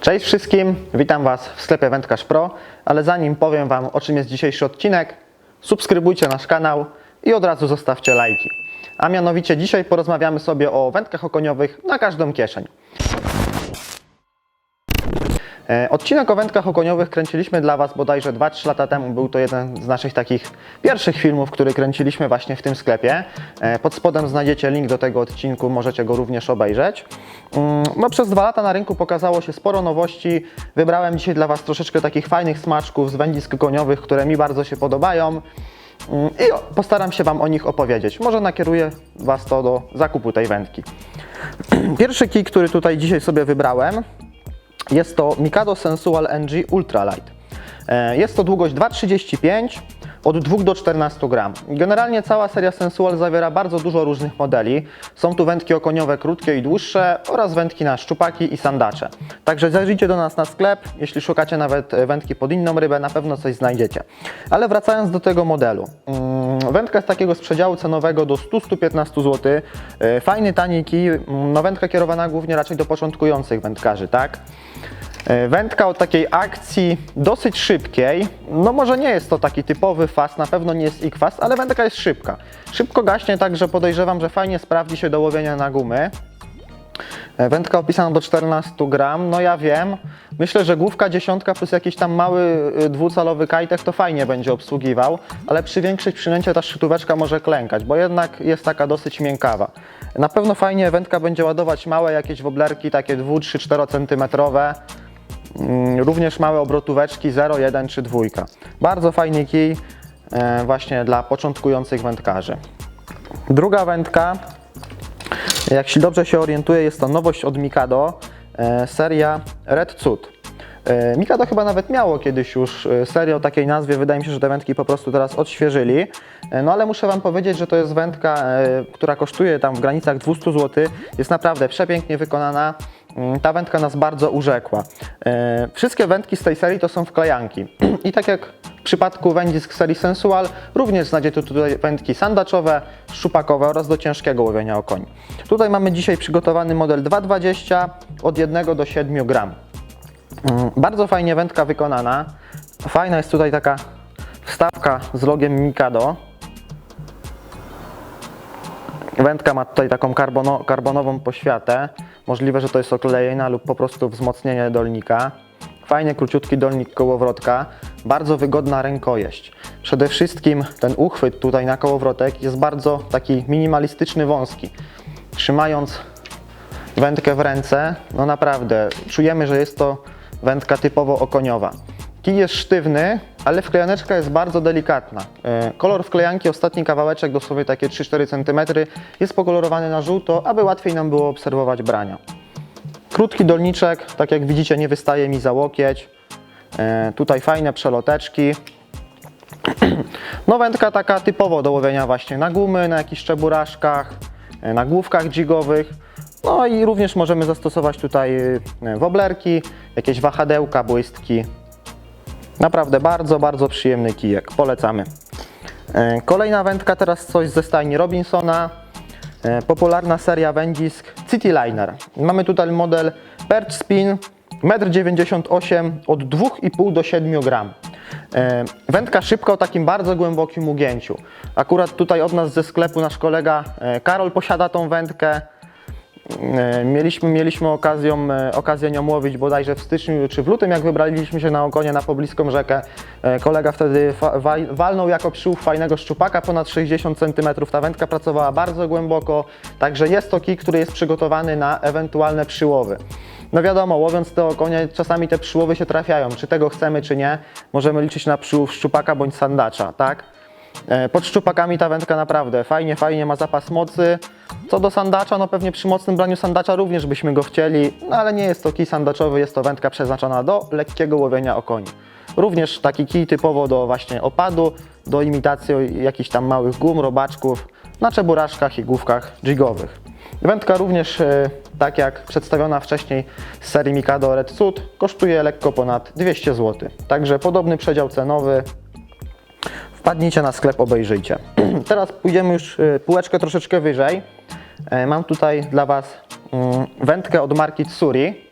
Cześć wszystkim, witam Was w sklepie Wędkarz Pro, ale zanim powiem Wam o czym jest dzisiejszy odcinek, subskrybujcie nasz kanał i od razu zostawcie lajki. A mianowicie dzisiaj porozmawiamy sobie o wędkach okoniowych na każdą kieszeń. E, Odcinek o wędkach okoniowych kręciliśmy dla Was bodajże 2-3 lata temu. Był to jeden z naszych takich pierwszych filmów, który kręciliśmy właśnie w tym sklepie. E, Pod spodem znajdziecie link do tego odcinku, możecie go również obejrzeć. Mm, No, przez dwa lata na rynku pokazało się sporo nowości. Wybrałem dzisiaj dla Was troszeczkę takich fajnych smaczków z wędzisk okoniowych, które mi bardzo się podobają. Mm, I postaram się Wam o nich opowiedzieć. Może nakieruję Was to do zakupu tej wędki. Pierwszy kij, który tutaj dzisiaj sobie wybrałem, jest to Mikado Sensual NG Ultralight. E, Jest to długość 2,35 od 2 do 14 gram. Generalnie cała seria Sensual zawiera bardzo dużo różnych modeli. Są tu wędki okoniowe krótkie i dłuższe oraz wędki na szczupaki i sandacze. Także zajrzyjcie do nas na sklep, jeśli szukacie nawet e, wędki pod inną rybę, na pewno coś znajdziecie. Ale wracając do tego modelu. Mm, Wędka z takiego z przedziału cenowego do 100-115 zł. E, Fajny, tani kij. Mm, No wędka kierowana głównie raczej do początkujących wędkarzy, tak? E, Wędka o takiej akcji dosyć szybkiej. No może nie jest to taki typowy fast, na pewno nie jest fast, ale wędka jest szybka. Szybko gaśnie, także podejrzewam, że fajnie sprawdzi się do łowienia na gumy. E, Wędka opisana do 14 gram, no ja wiem. Myślę, że główka dziesiątka plus jakiś tam mały y, dwucalowy kajtek to fajnie będzie obsługiwał, ale przy większych przynęcie ta szczytóweczka może klękać, bo jednak jest taka dosyć miękawa. Na pewno fajnie wędka będzie ładować małe jakieś woblerki, takie 2, 3, 4 cm. Mm, Również małe obrotóweczki 0, 1 czy 2. Bardzo fajny kij e, właśnie dla początkujących wędkarzy. Druga wędka jak się dobrze się orientuję, jest to nowość od Mikado, e, seria Red Cud. E, Mikado chyba nawet miało kiedyś już serię o takiej nazwie, wydaje mi się, że te wędki po prostu teraz odświeżyli. No ale muszę Wam powiedzieć, że to jest wędka, która kosztuje tam w granicach 200 zł. Jest naprawdę przepięknie wykonana. Mm, Ta wędka nas bardzo urzekła. E, Wszystkie wędki z tej serii to są wklejanki. I tak jak w przypadku wędzisk serii Sensual, również znajdziecie tutaj wędki sandaczowe, szczupakowe oraz do ciężkiego łowienia okoni. Tutaj mamy dzisiaj przygotowany model 2,20 od 1 do 7 gram. Mm, Bardzo fajnie wędka wykonana. Fajna jest tutaj taka wstawka z logiem Mikado. Wędka ma tutaj taką karbono, karbonową poświatę. Możliwe, że to jest oklejena lub po prostu wzmocnienie dolnika. Fajnie króciutki dolnik kołowrotka. Bardzo wygodna rękojeść. Przede wszystkim ten uchwyt tutaj na kołowrotek jest bardzo taki minimalistyczny, wąski. Trzymając wędkę w ręce, no naprawdę czujemy, że jest to wędka typowo okoniowa. Kij jest sztywny, ale wklejaneczka jest bardzo delikatna. E, Kolor wklejanki, ostatni kawałeczek, dosłownie takie 3-4 cm, jest pokolorowany na żółto, aby łatwiej nam było obserwować brania. Krótki dolniczek, tak jak widzicie, nie wystaje mi za łokieć. E, Tutaj fajne przeloteczki. No wędka taka typowo do łowienia właśnie na gumy, na jakichś czeburaszkach, e, na główkach jigowych. No i również możemy zastosować tutaj woblerki, jakieś wahadełka, błystki. Naprawdę bardzo, bardzo przyjemny kijek. Polecamy. E, Kolejna wędka, teraz coś ze stajni Robinsona. E, Popularna seria wędzisk Cityliner. Mamy tutaj model Perch Spin 1,98 m od 2,5 do 7 gram. E, Wędka szybka o takim bardzo głębokim ugięciu. Akurat tutaj od nas ze sklepu nasz kolega Karol posiada tą wędkę. E, Mieliśmy, mieliśmy okazję, e, okazję nią łowić bodajże w styczniu czy w lutym, jak wybraliśmy się na okonie na pobliską rzekę. E, Kolega wtedy walnął jako przyłów fajnego szczupaka ponad 60 cm. Ta wędka pracowała bardzo głęboko, także jest to kij, który jest przygotowany na ewentualne przyłowy. No wiadomo, łowiąc te okonie, czasami te przyłowy się trafiają. Czy tego chcemy, czy nie, możemy liczyć na przyłów szczupaka bądź sandacza, tak? E, Pod szczupakami ta wędka naprawdę fajnie, fajnie ma zapas mocy. Co do sandacza, no pewnie przy mocnym braniu sandacza również byśmy go chcieli, no ale nie jest to kij sandaczowy, jest to wędka przeznaczona do lekkiego łowienia okoni. Również taki kij typowo do właśnie opadu, do imitacji jakichś tam małych gum, robaczków, na czeburaszkach i główkach jigowych. Wędka również, e, tak jak przedstawiona wcześniej z serii Mikado Red Sud, kosztuje lekko ponad 200 zł. Także podobny przedział cenowy, Wpadnijcie na sklep, obejrzyjcie. Teraz pójdziemy już y, półeczkę troszeczkę wyżej. E, Mam tutaj dla Was mm, wędkę od marki Tsuri.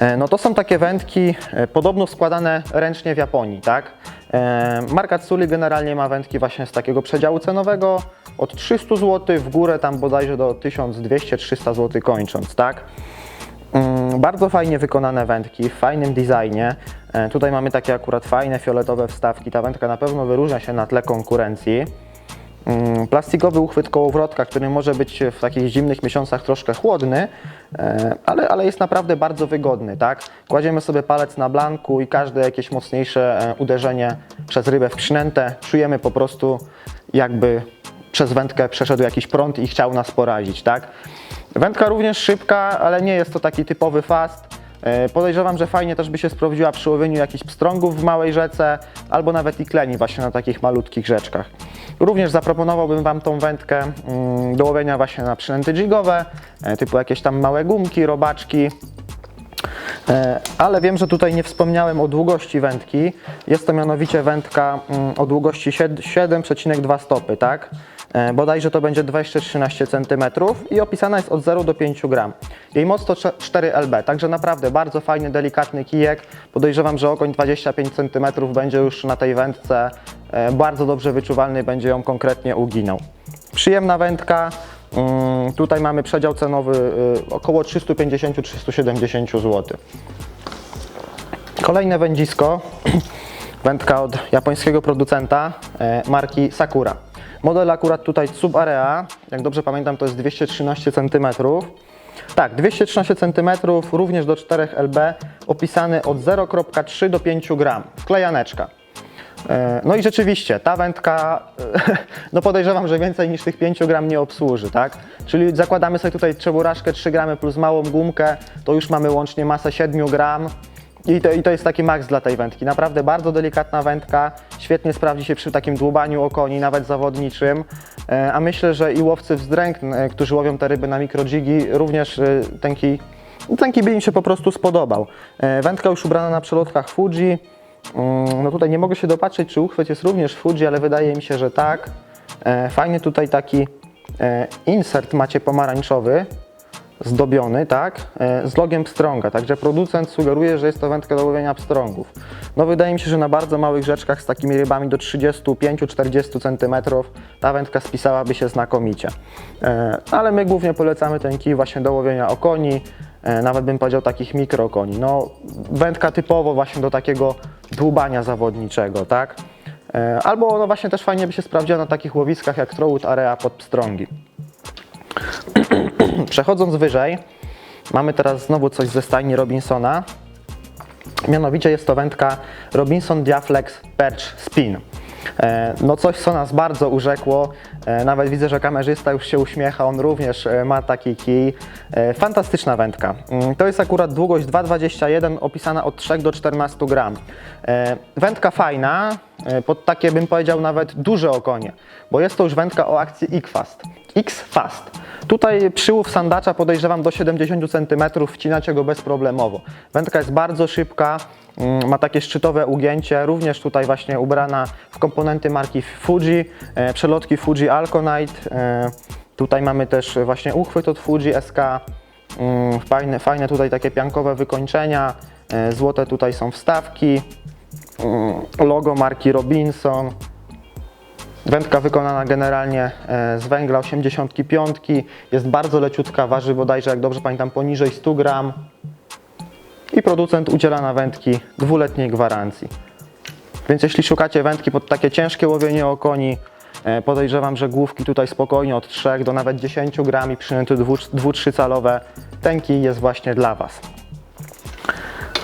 E, No to są takie wędki e, podobno składane ręcznie w Japonii, tak? Marka Tsuli generalnie ma wędki właśnie z takiego przedziału cenowego od 300 zł w górę tam bodajże do 1200-300 zł kończąc, tak? Mm, Bardzo fajnie wykonane wędki, w fajnym designie. E, Tutaj mamy takie akurat fajne fioletowe wstawki. Ta wędka na pewno wyróżnia się na tle konkurencji. Mm, Plastikowy uchwyt kołowrotka, który może być w takich zimnych miesiącach troszkę chłodny, e, ale, ale jest naprawdę bardzo wygodny, tak? Kładziemy sobie palec na blanku i każde jakieś mocniejsze e, uderzenie przez rybę w czujemy po prostu jakby przez wędkę przeszedł jakiś prąd i chciał nas porazić, tak? Wędka również szybka, ale nie jest to taki typowy fast. E, Podejrzewam, że fajnie też by się sprawdziła przy łowieniu jakichś pstrągów w małej rzece, albo nawet i kleni właśnie na takich malutkich rzeczkach. Również zaproponowałbym Wam tą wędkę mm, do łowienia właśnie na przynęty jigowe, e, typu jakieś tam małe gumki, robaczki, E, Ale wiem, że tutaj nie wspomniałem o długości wędki. Jest to mianowicie wędka mm, o długości sied- 7,2 stopy, tak? E, Bodajże to będzie 213 cm i opisana jest od 0 do 5 gram. Jej moc to cze- 4 lb, także naprawdę bardzo fajny, delikatny kijek. Podejrzewam, że okoń 25 cm będzie już na tej wędce e, bardzo dobrze wyczuwalny, będzie ją konkretnie uginał. Przyjemna wędka. Mm, Tutaj mamy przedział cenowy y, około 350-370 zł. Kolejne wędzisko, wędka od japońskiego producenta e, marki Sakura. Model akurat tutaj Subarea, jak dobrze pamiętam to jest 213 cm. Tak, 213 cm, również do 4 lb, opisany od 0,3 do 5 gram, wklejaneczka. E, No i rzeczywiście, ta wędka, e, no podejrzewam, że więcej niż tych 5 gram nie obsłuży, tak? Czyli zakładamy sobie tutaj trzeborażkę 3 gramy plus małą gumkę, to już mamy łącznie masę 7 gram. I to, I to jest taki maks dla tej wędki. Naprawdę bardzo delikatna wędka, świetnie sprawdzi się przy takim dłubaniu o koni, nawet zawodniczym. E, A myślę, że i łowcy wzdręk, e, którzy łowią te ryby na mikrodżigi, również e, ten kij, ten kij by im się po prostu spodobał. Wędka już ubrana na przelotkach Fuji. Mm, No tutaj nie mogę się dopatrzeć, czy uchwyt jest również Fuji, ale wydaje mi się, że tak. Fajny tutaj taki insert macie pomarańczowy, zdobiony, tak, e, z logiem pstrąga, także producent sugeruje, że jest to wędka do łowienia pstrągów. No wydaje mi się, że na bardzo małych rzeczkach z takimi rybami do 35-40 cm ta wędka spisałaby się znakomicie. E, Ale my głównie polecamy ten kij właśnie do łowienia okoni, e, nawet bym powiedział takich mikrokoni. No wędka typowo właśnie do takiego dłubania zawodniczego, tak. Albo no właśnie też fajnie by się sprawdziła na takich łowiskach jak Trowwood Area pod pstrągi. Przechodząc wyżej, mamy teraz znowu coś ze stajni Robinsona. Mianowicie jest to wędka Robinson Diaflex Perch Spin. E, No coś, co nas bardzo urzekło. E, Nawet widzę, że kamerzysta już się uśmiecha, on również e, ma taki kij. E, Fantastyczna wędka. Mm, To jest akurat długość 2,21 opisana od 3 do 14 gram. Wędka fajna, pod takie bym powiedział nawet duże okonie, bo jest to już wędka o akcji X-Fast. X-Fast. Tutaj przyłów sandacza podejrzewam do 70 cm, wcinacie go bezproblemowo. Wędka jest bardzo szybka, mm, ma takie szczytowe ugięcie, również tutaj właśnie ubrana w komponenty marki Fuji, przelotki Fuji Alconite. E, tutaj mamy też właśnie uchwyt od Fuji SK, mm, fajne, fajne tutaj takie piankowe wykończenia, e, złote tutaj są wstawki, mm, logo marki Robinson. Wędka wykonana generalnie e, z węgla 85, jest bardzo leciutka, waży bodajże, jak dobrze pamiętam, poniżej 100 gram i producent udziela na wędki dwuletniej gwarancji. Więc jeśli szukacie wędki pod takie ciężkie łowienie okoni, podejrzewam, że główki tutaj spokojnie od 3 do nawet 10 gram i przynęty 2-3 calowe, ten kij jest właśnie dla Was.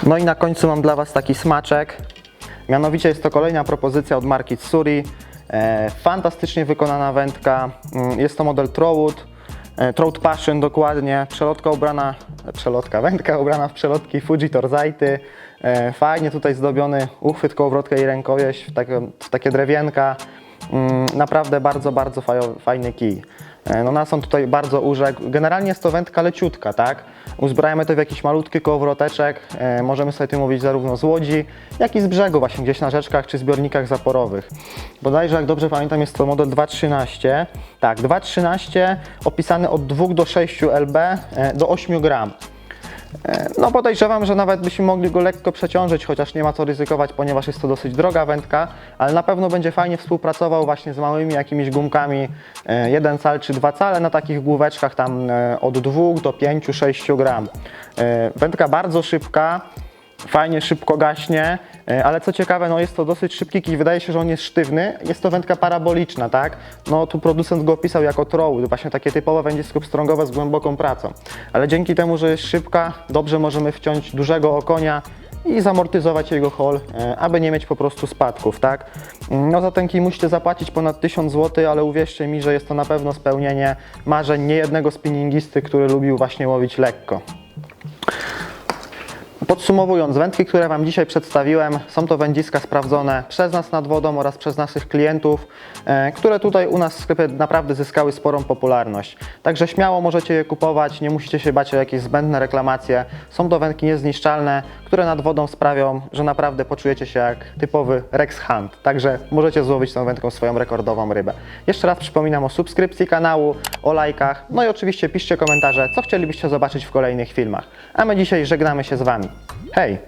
No i na końcu mam dla Was taki smaczek. Mianowicie jest to kolejna propozycja od marki Tsuri. E, fantastycznie wykonana wędka. Mm, Jest to model Trowwood. E, Trout Passion dokładnie. Przelotka ubrana, e, przelotka, wędka ubrana w przelotki Fuji Torzajty. E, Fajnie tutaj zdobiony uchwyt, kołowrotka i rękowieś w takie, w takie drewienka. Mm, Naprawdę bardzo, bardzo fajny kij. E, No nas on tutaj bardzo urzekł. Generalnie jest to wędka leciutka, tak? Uzbrajamy to w jakiś malutki kołowroteczek. E, możemy sobie tym mówić zarówno z łodzi, jak i z brzegu, właśnie gdzieś na rzeczkach czy zbiornikach zaporowych. Bodajże, jak dobrze pamiętam, jest to model 2.13. Tak, 2.13 opisany od 2 do 6 lb e, do 8 gram. E, No podejrzewam, że nawet byśmy mogli go lekko przeciążyć, chociaż nie ma co ryzykować, ponieważ jest to dosyć droga wędka, ale na pewno będzie fajnie współpracował właśnie z małymi jakimiś gumkami 1 cal czy 2 cale na takich główeczkach tam e, od 2 do 5-6 gram. E, Wędka bardzo szybka, fajnie szybko gaśnie, e, ale co ciekawe, no jest to dosyć szybki kij, wydaje się, że on jest sztywny, jest to wędka paraboliczna, tak? No tu producent go opisał jako troll, właśnie takie typowe wędzisko pstrągowe z głęboką pracą, ale dzięki temu, że jest szybka, dobrze możemy wciąć dużego okonia i zamortyzować jego hol, e, aby nie mieć po prostu spadków, tak? No za ten kij musicie zapłacić ponad 1000 zł, ale uwierzcie mi, że jest to na pewno spełnienie marzeń niejednego spinningisty, który lubił właśnie łowić lekko. Podsumowując, wędki, które Wam dzisiaj przedstawiłem, są to wędziska sprawdzone przez nas nad wodą oraz przez naszych klientów, e, które tutaj u nas w sklepie naprawdę zyskały sporą popularność. Także śmiało możecie je kupować, nie musicie się bać o jakieś zbędne reklamacje. Są to wędki niezniszczalne, które nad wodą sprawią, że naprawdę poczujecie się jak typowy Rex Hunt. Także możecie złowić tą wędką swoją rekordową rybę. Jeszcze raz przypominam o subskrypcji kanału, o lajkach, no i oczywiście piszcie komentarze, co chcielibyście zobaczyć w kolejnych filmach. A my dzisiaj żegnamy się z Wami. hey,